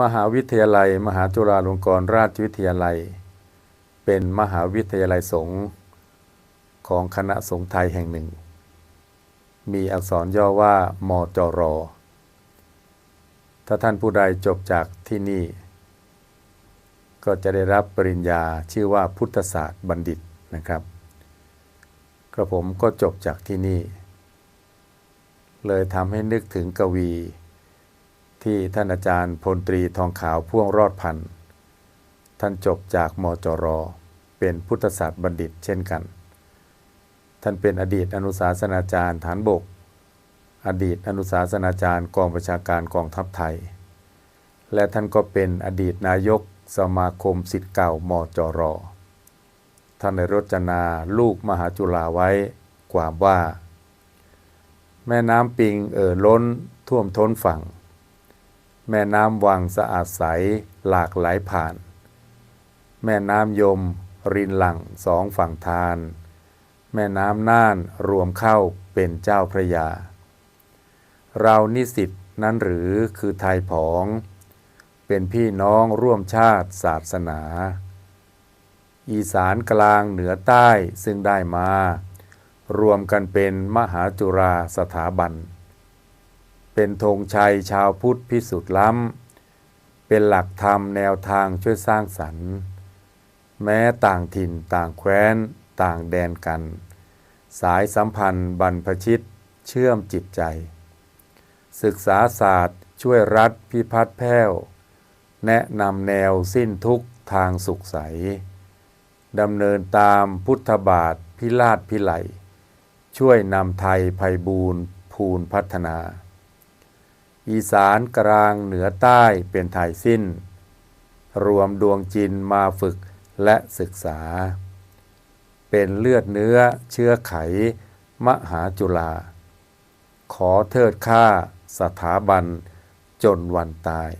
มหาวิทยาลัย มหาจุฬาลงกรณราชวิทยาลัย เป็นมหาวิทยาลัยสงฆ์ของคณะสงฆ์ไทยแห่งหนึ่ง มีอักษรย่อว่ามจร ถ้าท่านผู้ใดจบจากที่นี่ ก็จะได้รับปริญญาชื่อว่าพุทธศาสตร์บัณฑิตนะครับกระผมก็จบจากที่นี่ เลยทำให้นึกถึงกวี ที่ท่านอาจารย์พลตรีทองขาวพ่วงรอดพันธ์ท่านจบจากมจร เป็นพุทธศาสตร์บัณฑิตเช่นกัน ท่านเป็นอดีตอนุสาสนาจารย์ฐานบก อดีตอนุสาสนาจารย์กองประชาการกองทัพไทย และท่านก็เป็นอดีตนายกสมาคมสิทธิ์เก่ามจร ท่านในรจนาลูกมหาจุฬาไว้ความว่า แม่น้ำปิงเอ่อล้นท่วมท้นฝั่ง แม่น้ำวังสะอาดใสหลากไหลผ่าน แม่น้ำยม รินหลังสองฝั่งทาน แม่น้ำน่านรวมเข้าเป็นเจ้าพระยา เรานิสิตนั้นหรือคือไทยผอง เป็นพี่น้องร่วมชาติศาสนา อีสานกลางเหนือใต้ซึ่งได้มา รวมกันเป็นมหาจุฬาสถาบัน เป็นธงชัยชาวพุทธพิสุทธิ์ล้ำ เป็นหลักธรรมแนวทางช่วยสร้างสรรค์ แม้ต่างถิ่นต่างแคว้น ต่างแดนกัน สายสัมพันธ์บรรพชิตเชื่อมจิตใจ ศึกษาศาสตร์ช่วยรัฐพิพัฒน์แพ้ว แนะนำแนวสิ้นทุกทางสุขใส ดำเนินตามพุทธบาทพิลาศพิไลช่วยนำไทยภัยบูรณ์ภูนพัฒนา อีสานกลางเหนือใต้เป็นไทยสิ้น รวมดวงจินมาฝึกและศึกษา เป็นเลือดเนื้อเชื้อไข มหาจุฬาขอเทิดค่าสถาบันจนวันตาย